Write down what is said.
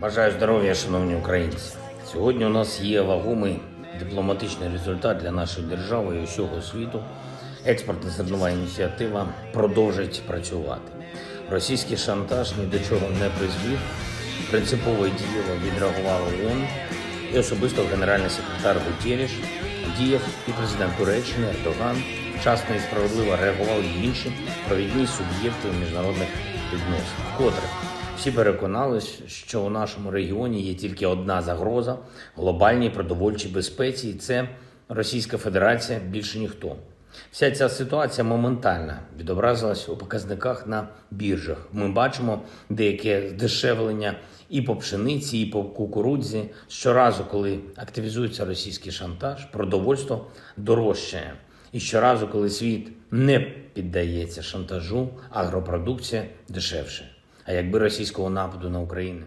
Бажаю здоров'я, шановні українці. Сьогодні у нас є вагомий дипломатичний результат для нашої держави і усього світу. Експортна зернова ініціатива продовжить працювати. Російський шантаж ні до чого не призвів. Принципово дієво відреагував ООН і особисто генеральний секретар Гутєріш, діяв і президент Туреччини Ердоган вчасно і справедливо реагували інші провідні суб'єкти міжнародних відносин. Вкотре всі переконались, що у нашому регіоні є тільки одна загроза глобальній продовольчій безпеці, і це Російська Федерація більше ніхто. Вся ця ситуація моментально відобразилась у показниках на біржах. Ми бачимо деяке здешевлення і по пшениці, і по кукурудзі. Щоразу, коли активізується російський шантаж, продовольство дорожчає. І щоразу, коли світ не піддається шантажу, агропродукція дешевше. А якби російського нападу на Україну